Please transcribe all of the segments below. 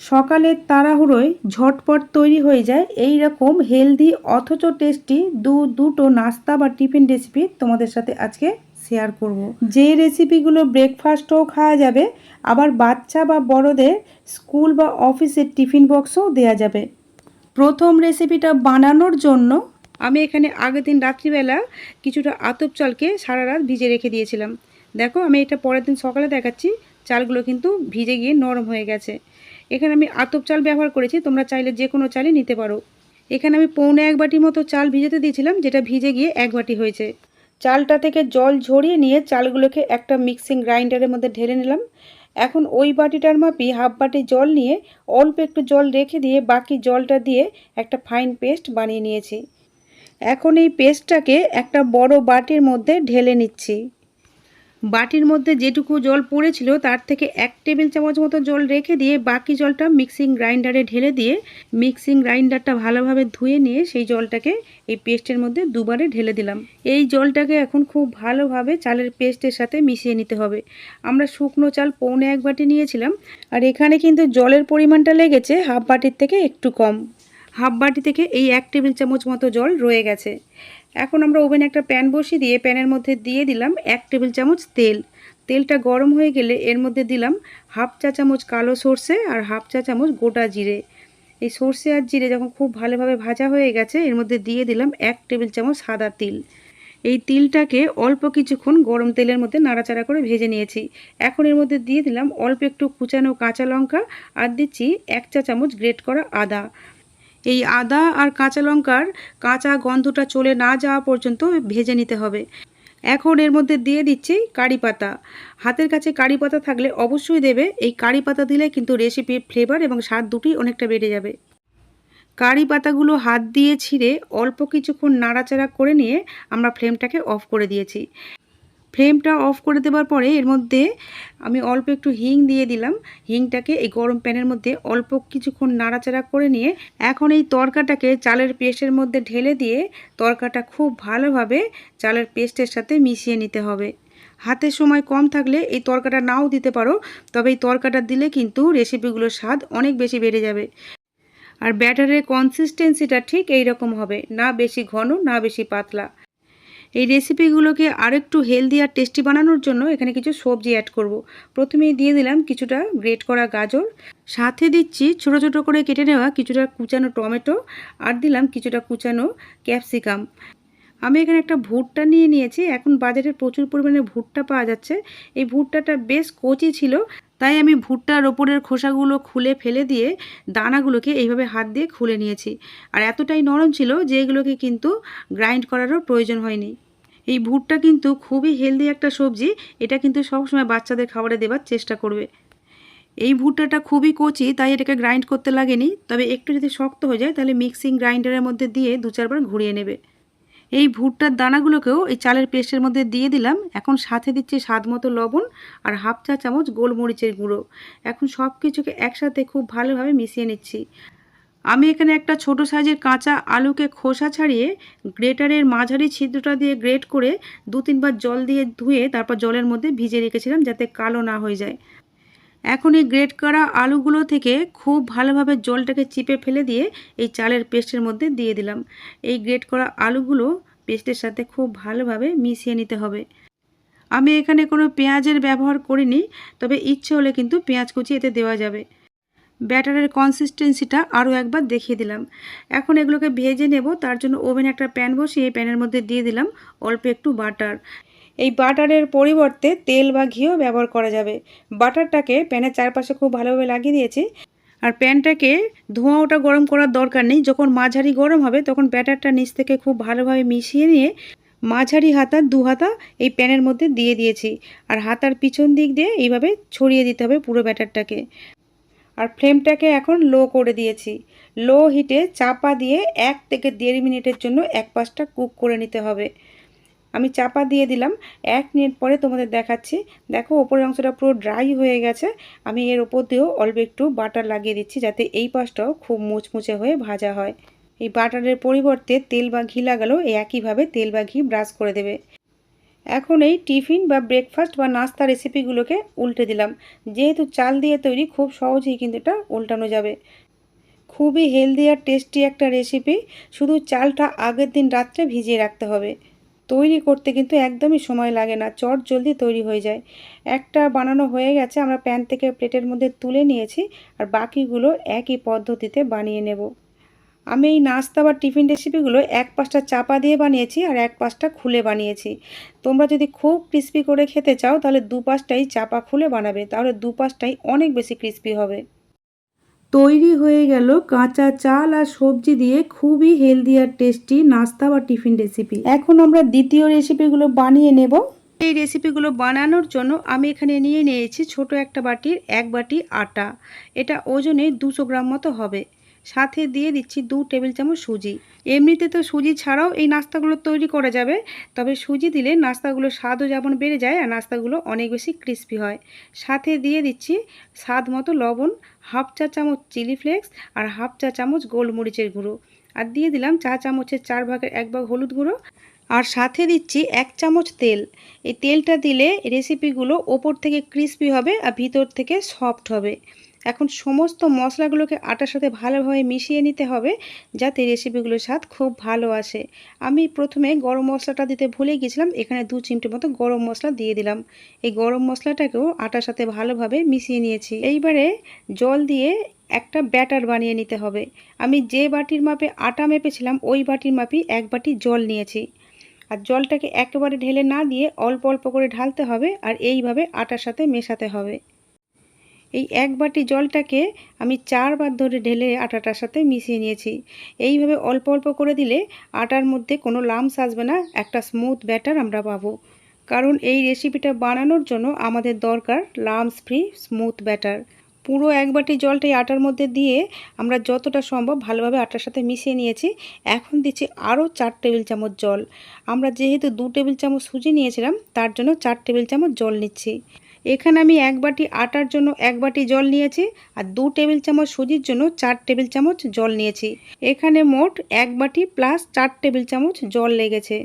সকালের তাড়াহুড়োয় ঝটপট তৈরি হয়ে যায় এই রকম হেলদি অথচ টেস্টি দু দুটো নাস্তা বা টিফিন রেসিপি তোমাদের সাথে আজকে শেয়ার করব। যে রেসিপিগুলো ব্রেকফাস্টও খাওয়া যাবে, আবার বাচ্চা বা বড়দের স্কুল বা অফিসের টিফিন বক্সও দেওয়া যাবে। প্রথম রেসিপিটা বানানোর জন্য আমি এখানে আগের দিন রাত্রিবেলা কিছুটা আতপ চালকে সারা রাত ভিজে রেখে দিয়েছিলাম। দেখো আমি এটা পরের দিন সকালে দেখাচ্ছি, চালগুলো কিন্তু ভিজে গিয়ে নরম হয়ে গেছে। এখানে আমি আতপ চাল ব্যবহার করেছি, তোমরা চাইলে যে কোনো চালই নিতে পারো। এখানে আমি পৌনে এক বাটি মতো চাল ভিজেতে দিয়েছিলাম, যেটা ভিজে গিয়ে এক বাটি হয়েছে। চালটা থেকে জল ঝরিয়ে নিয়ে চালগুলোকে একটা মিক্সিং গ্রাইন্ডারের মধ্যে ঢেলে নিলাম। এখন ওই বাটিটার মাপি হাফ বাটি জল নিয়ে অল্প একটু জল রেখে দিয়ে বাকি জলটা দিয়ে একটা ফাইন পেস্ট বানিয়ে নিয়েছি। এখন এই পেস্টটাকে একটা বড় বাটির মধ্যে ঢেলে নিচ্ছি। বাটির মধ্যে যেটুকু জল পড়েছিল, তার থেকে এক টেবিল চামচ মতো জল রেখে দিয়ে বাকি জলটা মিক্সিং গ্রাইন্ডারে ঢেলে দিয়ে মিক্সিং গ্রাইন্ডারটা ভালোভাবে ধুয়ে নিয়ে সেই জলটাকে এই পেস্টের মধ্যে দুবারে ঢেলে দিলাম। এই জলটাকে এখন খুব ভালোভাবে চালের পেস্টের সাথে মিশিয়ে নিতে হবে। আমরা শুকনো চাল পৌনে এক বাটি নিয়েছিলাম, আর এখানে কিন্তু জলের পরিমাণটা লেগেছে হাফ বাটির থেকে একটু কম। হাফ বাটি থেকে এই এক টেবিল চামচ মতো জল রয়ে গেছে। এখন আমরা ওভেনে একটা প্যান বসিয়ে দিয়ে প্যানের মধ্যে দিয়ে দিলাম এক টেবিল চামচ তেল। তেলটা গরম হয়ে গেলে এর মধ্যে দিলাম হাফ চা চামচ কালো সর্ষে আর হাফ চা চামচ গোটা জিরে। এই সর্ষে আর জিরে যখন খুব ভালোভাবে ভাজা হয়ে গেছে, এর মধ্যে দিয়ে দিলাম এক টেবিল চামচ সাদা তিল। এই তিলটাকে অল্প কিছুক্ষণ গরম তেলের মধ্যে নাড়াচাড়া করে ভেজে নিয়েছি। এখন এর মধ্যে দিয়ে দিলাম অল্প একটু কুচানো কাঁচা লঙ্কা আর দিচ্ছি এক চা চামচ গ্রেট করা আদা। এই আদা আর কাঁচা লঙ্কার কাঁচা গন্ধটা চলে না যাওয়া পর্যন্ত ভেজে নিতে হবে। এখন এর মধ্যে দিয়ে দিচ্ছি কারি পাতা। হাতের কাছে কারি পাতা থাকলে অবশ্যই দেবে। এই কারি পাতা দিলে কিন্তু রেসিপির ফ্লেভার এবং স্বাদ দুটোই অনেকটা বেড়ে যাবে। কারি পাতাগুলো হাত দিয়ে ছিঁড়ে অল্প কিছুক্ষণ নাড়াচাড়া করে নিয়ে আমরা ফ্লেমটাকে অফ করে দিয়েছি। ফ্লেমটা অফ করে দেওয়ার পরে এর মধ্যে আমি অল্প একটু হিং দিয়ে দিলাম। হিংটাকে এই গরম প্যানের মধ্যে অল্প কিছুক্ষণ নাড়াচাড়া করে নিয়ে এখন এই তরকাটাকে চালের পেস্টের মধ্যে ঢেলে দিয়ে তরকাটা খুব ভালোভাবে চালের পেস্টের সাথে মিশিয়ে নিতে হবে। হাতের সময় কম থাকলে এই তরকাটা নাও দিতে পারো, তবে এই তরকাটা দিলে কিন্তু রেসিপিগুলোর স্বাদ অনেক বেশি বেড়ে যাবে। আর ব্যাটারের কনসিস্টেন্সিটা ঠিক এই রকম হবে, না বেশি ঘন, না বেশি পাতলা। এই রেসিপিগুলোকে আরেকটু হেলদি আর টেস্টি বানানোর জন্য এখানে কিছু সবজি অ্যাড করব। প্রথমেই দিয়ে দিলাম কিছুটা গ্রেট করা গাজর। সাথে দিচ্ছি ছোট ছোট করে কেটে নেওয়া কিছুটা কুচানো টমেটো আর দিলাম কিছুটা কুচানো ক্যাপসিকাম আমি এখানে একটা ভুট্টা নিয়ে নিয়েছি। এখন বাজারে প্রচুর পরিমাণে ভুট্টা পাওয়া যাচ্ছে। এই ভুট্টাটা বেশ কচি ছিল। তাই আমি ভুট্টার ওপরের খোসাগুলো খুলে ফেলে দিয়ে দানাগুলোকে এইভাবে হাত দিয়ে খুলে নিয়েছি। আর এতটাই নরম ছিল যে এগুলোকে কিন্তু গ্রাইন্ড করারও প্রয়োজন হয়নি। এই ভুট্টা কিন্তু খুবই হেলদি একটা সবজি, এটা কিন্তু সবসময় বাচ্চাদের খাবারে দেওয়ার চেষ্টা করবে। এই ভুট্টাটা খুবই কচি, তাই এটাকে গ্রাইন্ড করতে লাগেনি। তবে একটু যদি শক্ত হয়ে যায়, তাহলে মিক্সিং গ্রাইন্ডারের মধ্যে দিয়ে দু চারবার ঘুরিয়ে নেবে। এই ভুট্টার দানাগুলোকেও এই চালের পেস্টের মধ্যে দিয়ে দিলাম। এখন সাথে দিচ্ছি স্বাদ মতো লবণ আর হাফ চা চামচ গোলমরিচের গুঁড়ো। এখন সব কিছুকে একসাথে খুব ভালোভাবে মিশিয়ে নিচ্ছি। আমি এখানে একটা ছোট সাইজের কাঁচা আলুকে খোসা ছাড়িয়ে গ্রেটারের মাঝারি ছিদ্রটা দিয়ে গ্রেট করে দু তিনবার জল দিয়ে ধুয়ে তারপর জলের মধ্যে ভিজে রেখেছিলাম যাতে কালো না হয়ে যায়। এখন এই গ্রেট করা আলুগুলো থেকে খুব ভালোভাবে জলটাকে চিপে ফেলে দিয়ে এই চালের পেস্টের মধ্যে দিয়ে দিলাম। এই গ্রেট করা আলুগুলো পেস্টের সাথে খুব ভালোভাবে মিশিয়ে নিতে হবে। আমি এখানে কোনো পেঁয়াজের ব্যবহার করিনি, তবে ইচ্ছে হলে কিন্তু পেঁয়াজ কুচি এতে দেওয়া যাবে। ব্যাটারের কনসিস্টেন্সিটা আরও একবার দেখিয়ে দিলাম। এখন এগুলোকে ভেজে নেব, তার জন্য ওভেনে একটা প্যান বসিয়ে প্যানের মধ্যে দিয়ে দিলাম অল্প একটু বাটার। এই বাটারের পরিবর্তে তেল বা ঘিও ব্যবহার করা যাবে। বাটারটাকে প্যানের চারপাশে খুব ভালোভাবে লাগিয়ে দিয়েছি। আর প্যানটাকে ধোঁয়া ওটা গরম করার দরকার নেই। যখন মাঝারি গরম হবে, তখন ব্যাটারটা নিচ থেকে খুব ভালোভাবে মিশিয়ে নিয়ে মাঝারি হাতা, দু হাতা এই প্যানের মধ্যে দিয়ে দিয়েছি। আর হাতার পিছন দিক দিয়ে এইভাবে ছড়িয়ে দিতে হবে পুরো ব্যাটারটাকে। আর ফ্লেমটাকে এখন লো করে দিয়েছি। লো হিটে চাপা দিয়ে এক থেকে দেড় মিনিটের জন্য এক পাশটা কুক করে নিতে হবে। আমি চাপা দিয়ে দিলাম। এক মিনিট পরে তোমাদের দেখাচ্ছি। দেখো, ওপরের অংশটা পুরো ড্রাই হয়ে গেছে। আমি এর ওপর দিয়েও অল্প একটু বাটার লাগিয়ে দিচ্ছি যাতে এই পাশটাও খুব মুচমুচে হয়ে ভাজা হয়। এই বাটারের পরিবর্তে তেল বা ঘি লাগালেও একইভাবে তেল বা ঘি ব্রাশ করে দেবে। এখন এই টিফিন বা ব্রেকফাস্ট বা নাস্তা রেসিপিগুলোকে উল্টে দিলাম। যেহেতু চাল দিয়ে তৈরি, খুব সহজেই কিন্তু এটা উল্টানো যাবে। খুবই হেলদি আর টেস্টি একটা রেসিপি শুধু চালটা আগের দিন রাত্রে ভিজিয়ে রাখতে হবে। তৈরি করতে কিন্তু একদমই সময় লাগে না, চট জলদি তৈরি হয়ে যায়। একটা বানানো হয়ে গেছে, আমরা প্যান থেকে প্লেটের মধ্যে তুলে নিয়েছি আর বাকিগুলো একই পদ্ধতিতে বানিয়ে নেব। আমি এই নাস্তা বা টিফিন রেসিপিগুলো এক পাশটা চাপা দিয়ে বানিয়েছি আর এক পাশটা খুলে বানিয়েছি। তোমরা যদি খুব ক্রিস্পি করে খেতে চাও, তাহলে দু পাশটাই চাপা খুলে বানাবে, তাহলে দু পাশটাই অনেক বেশি ক্রিস্পি হবে। তৈরি হয়ে গেল কাঁচা চাল আর সবজি দিয়ে খুবই হেলদি আর টেস্টি নাস্তা বা টিফিন রেসিপি এখন আমরা দ্বিতীয় রেসিপিগুলো বানিয়ে নেব। এই রেসিপিগুলো বানানোর জন্য আমি এখানে নিয়ে নিয়েছি ছোট একটা বাটির এক বাটি আটা। এটা ওজনে দুশো গ্রাম মতো হবে। সাথে দিয়ে দিচ্ছি দু টেবিল চামচ সুজি। এমনিতে তো সুজি ছাড়াও এই নাস্তাগুলো তৈরি করা যাবে, তবে সুজি দিলে নাস্তাগুলোর স্বাদও যেমন বেড়ে যায় আর নাস্তাগুলো অনেক বেশি ক্রিস্পি হয়। সাথে দিয়ে দিচ্ছি স্বাদ মতো লবণ, হাফ চা চামচ চিলি ফ্লেক্স আর হাফ চা চামচ গোলমরিচের গুঁড়ো। আর দিয়ে দিলাম চা চামচের চার ভাগের এক ভাগ হলুদ গুঁড়ো। আর সাথে দিচ্ছি এক চামচ তেল। এই তেলটা দিলে রেসিপিগুলো ওপর থেকে ক্রিস্পি হবে আর ভিতর থেকে সফট হবে। এখন সমস্ত মশলাগুলোকে আটার সাথে ভালোভাবে মিশিয়ে নিতে হবে যাতে রেসিপিগুলোর স্বাদ খুব ভালো আসে। আমি প্রথমে গরম মশলাটা দিতে ভুলে গেছিলাম এখানে দু চিমটে মতো গরম মশলা দিয়ে দিলাম। এই গরম মশলাটাকেও আটার সাথে ভালোভাবে মিশিয়ে নিয়েছি। এইবারে জল দিয়ে একটা ব্যাটার বানিয়ে নিতে হবে। আমি যে বাটির মাপে আটা মেপেছিলাম, ওই বাটির মাপই এক বাটি জল নিয়েছি। আর জলটাকে একেবারে ঢেলে না দিয়ে অল্প অল্প করে ঢালতে হবে আর এইভাবে আটার সাথে মেশাতে হবে। এই এক বাটি জলটাকে আমি চারবার ধরে ঢেলে আটাটার সাথে মিশিয়ে নিয়েছি। এইভাবে অল্প অল্প করে দিলে আটার মধ্যে কোনো লামস আসবে না, একটা স্মুথ ব্যাটার আমরা পাবো। কারণ এই রেসিপিটা বানানোর জন্য আমাদের দরকার লামস ফ্রি স্মুথ ব্যাটার পুরো এক বাটি জলটাই আটার মধ্যে দিয়ে আমরা যতটা সম্ভব ভালোভাবে আটার সাথে মিশিয়ে নিয়েছি। এখন দিচ্ছি আরও চার টেবিল চামচ জল। আমরা যেহেতু দু টেবিল চামচ সুজি নিয়েছিলাম, তার জন্য চার টেবিল চামচ জল নিচ্ছি। এখানে আমি এক বাটি আটার জন্য এক বাটি জল নিয়েছি আর দু টেবিল চামচ সুজির জন্য চার টেবিল চামচ জল নিয়েছি। এখানে মোট এক বাটি প্লাস চার টেবিল চামচ জল লেগেছে।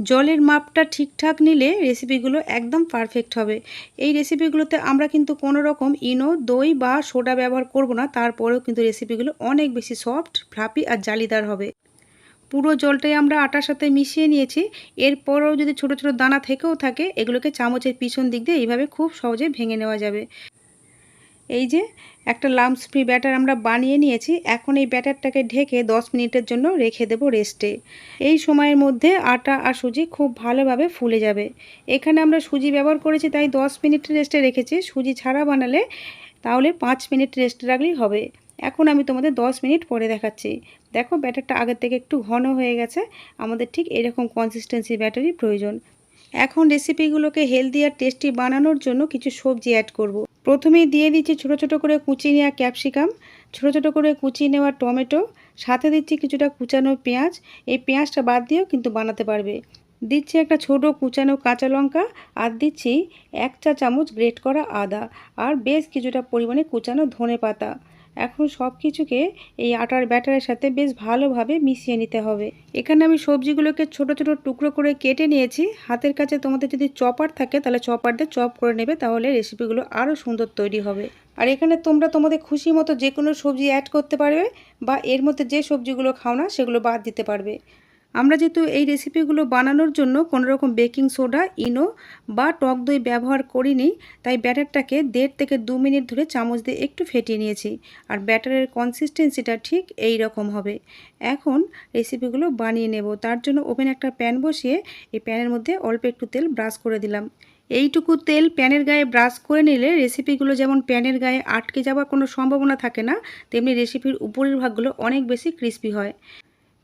জলের মাপটা ঠিকঠাক নিলে রেসিপিগুলো একদম পারফেক্ট হবে। এই রেসিপিগুলোতে আমরা কিন্তু কোনো রকম ইনো, দই বা সোডা ব্যবহার করব না, তারপরেও কিন্তু রেসিপিগুলো অনেক বেশি সফট ফ্লাপি আর জালিদার হবে। পুরো জলটাই আমরা আটার সাথে মিশিয়ে নিয়েছি। এরপরেও যদি ছোট ছোট দানা থেকেও থাকে, এগুলোকে চামচের পিছন দিক দিয়ে এইভাবে খুব সহজে ভেঙে নেওয়া যাবে। এই যে, একটা লাম্পস ফ্রি ব্যাটার আমরা বানিয়ে নিয়েছি। এখন এই ব্যাটারটাকে ঢেকে 10 মিনিটের জন্য রেখে দেব রেস্টে এই সময়ের মধ্যে আটা আর সুজি খুব ভালোভাবে ফুলে যাবে। এখানে আমরা সুজি ব্যবহার করেছি, তাই 10 মিনিট রেস্টে রেখেছি। সুজি ছাড়া বানালে তাহলে 5 মিনিট রেস্টে রাখলেই হবে। এখন আমি তোমাদের 10 মিনিট পরে দেখাচ্ছি। দেখো ব্যাটারটা আগের থেকে একটু ঘন হয়ে গেছে। আমাদের ঠিক এরকম কনসিস্টেন্সি ব্যাটারই প্রয়োজন। এখন রেসিপিগুলোকে হেলদি আর টেস্টি বানানোর জন্য কিছু সবজি অ্যাড করব। প্রথমেই দিয়ে দিচ্ছি ছোট ছোট করে কুচি নেওয়া ক্যাপসিকাম ছোট ছোট করে কুচি নেওয়া টমেটো, সাথে দিচ্ছি কিছুটা কুচানো পেঁয়াজ। এই পেঁয়াজটা বাদ দিয়েও কিন্তু বানাতে পারবে। দিচ্ছি একটা ছোট কুচানো কাঁচা লঙ্কা আর দিচ্ছি এক চা চামচ গ্রেট করা আদা। আর বেশ কিছুটা পরিমাণে কুচানো ধনে পাতা এখন সব কিছুকে এই আটার ব্যাটারের সাথে বেশ ভালোভাবে মিশিয়ে নিতে হবে। এখানে আমি সবজিগুলোকে ছোট ছোট টুকরো করে কেটে নিয়েছি। হাতের কাছে তোমাদের যদি চপার থাকে, তাহলে চপার দিয়ে চপ করে নেবে, তাহলে রেসিপিগুলো আরও সুন্দর তৈরি হবে। আর এখানে তোমরা তোমাদের খুশি মতো যে কোনো সবজি অ্যাড করতে পারবে, বা এর মধ্যে যে সবজিগুলো খাও না, সেগুলো বাদ দিতে পারবে। আমরা যেহেতু এই রেসিপিগুলো বানানোর জন্য কোনো রকম বেকিং সোডা, ইনো বা টক দই ব্যবহার করিনি, তাই ব্যাটারটাকে দেড় থেকে দু মিনিট ধরে চামচ দিয়ে একটু ফেটিয়ে নিয়েছি। আর ব্যাটারের কনসিস্টেন্সিটা ঠিক এই রকম হবে। এখন রেসিপিগুলো বানিয়ে নেব। তার জন্য ওভেন একটা প্যান বসিয়ে এই প্যানের মধ্যে অল্প একটু তেল ব্রাশ করে দিলাম। এইটুকু তেল প্যানের গায়ে ব্রাশ করে নিলে রেসিপিগুলো যেমন প্যানের গায়ে আটকে যাওয়ার কোনো সম্ভাবনা থাকে না, তেমনি রেসিপির উপরের ভাগগুলো অনেক বেশি ক্রিস্পি হয়।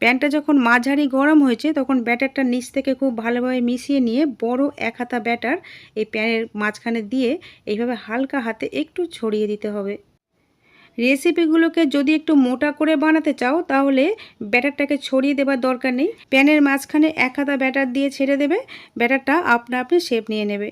প্যানটা যখন মাঝারি গরম হয়েছে, তখন ব্যাটারটা নিচ থেকে খুব ভালোভাবে মিশিয়ে নিয়ে বড় এক হাতা ব্যাটার এই প্যানের মাঝখানে দিয়ে এইভাবে হালকা হাতে একটু ছড়িয়ে দিতে হবে। রেসিপিগুলোকে যদি একটু মোটা করে বানাতে চাও, তাহলে ব্যাটারটাকে ছড়িয়ে দেবার দরকার নেই। প্যানের মাঝখানে এক হাতা ব্যাটার দিয়ে ছেড়ে দেবে, ব্যাটারটা আপনা আপনি শেপ নিয়ে নেবে।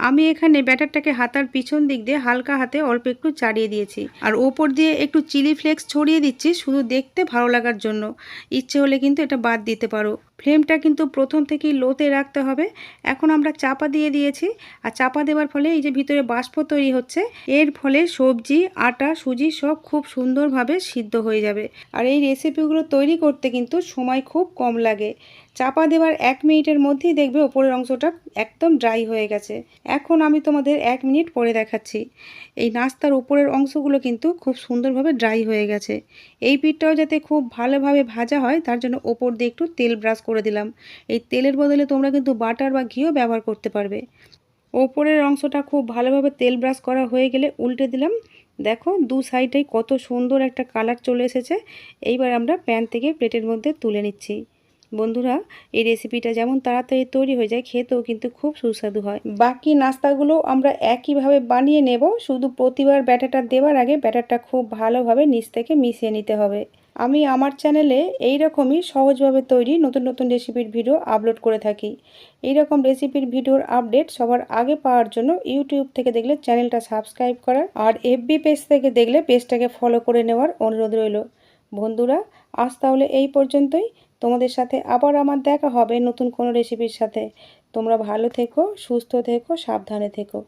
আমি এখানে ব্যাটারটাকে হাতার পিছন দিক দিয়ে হালকা হাতে অল্প একটু চাড়িয়ে দিয়েছি। আর ওপর দিয়ে একটু চিলি ফ্লেক্স ছড়িয়ে দিচ্ছি শুধু দেখতে ভালো লাগার জন্য। ইচ্ছে হলে কিন্তু এটা বাদ দিতে পারো। ফ্লেমটা কিন্তু প্রথম থেকেই লোতে রাখতে হবে। এখন আমরা চাপা দিয়ে দিয়েছি। আর চাপা দেওয়ার ফলে এই যে ভিতরে বাষ্প তৈরি হচ্ছে, এর ফলে সবজি, আটা, সুজি সব খুব সুন্দরভাবে সিদ্ধ হয়ে যাবে। আর এই রেসিপিগুলো তৈরি করতে কিন্তু সময় খুব কম লাগে। চাপা দেওয়ার এক মিনিটের মধ্যেই দেখবে ওপরের অংশটা একদম ড্রাই হয়ে গেছে। এখন আমি তোমাদের এক মিনিট পরে দেখাচ্ছি। এই নাস্তার উপরের অংশগুলো কিন্তু খুব সুন্দরভাবে ড্রাই হয়ে গেছে। এই পিঠটাও যাতে খুব ভালোভাবে ভাজা হয়, তার জন্য ওপর দিয়ে একটু তেল ব্রাশ করে দিলাম। এই তেলের বদলে তোমরা কিন্তু বাটার বা ঘিও ব্যবহার করতে পারবে। ওপরের অংশটা খুব ভালোভাবে তেল ব্রাশ করা হয়ে গেলে উল্টে দিলাম। দেখো, দু সাইডেই কত সুন্দর একটা কালার চলে এসেছে। এইবার আমরা প্যান থেকে প্লেটের মধ্যে তুলে নিচ্ছি। বন্ধুরা, এই রেসিপিটা যেমন তাড়াতাড়ি তৈরি হয়ে যায়, খেতেও কিন্তু খুব সুস্বাদু হয়। বাকি নাস্তাগুলো আমরা একইভাবে বানিয়ে নেব, শুধু প্রতিবার ব্যাটারটা দেওয়ার আগে ব্যাটারটা খুব ভালোভাবে নিচ থেকে মিশিয়ে নিতে হবে। আমি আমার চ্যানেলে এই রকমই সহজভাবে তৈরি নতুন নতুন রেসিপির ভিডিও আপলোড করে থাকি। এই রকম রেসিপির ভিডিওর আপডেট সবার আগে পাওয়ার জন্য ইউটিউব থেকে দেখলে চ্যানেলটা সাবস্ক্রাইব করার, আর এফবি পেজ থেকে দেখলে পেজটাকে ফলো করে নেওয়ার অনুরোধ রইল। বন্ধুরা, আজ তাহলে এই পর্যন্তই। তোমাদের সাথে আবার আমার দেখা হবে নতুন কোনো রেসিপির সাথে। তোমরা ভালো থেকো, সুস্থ থেকো, সাবধানে থেকো।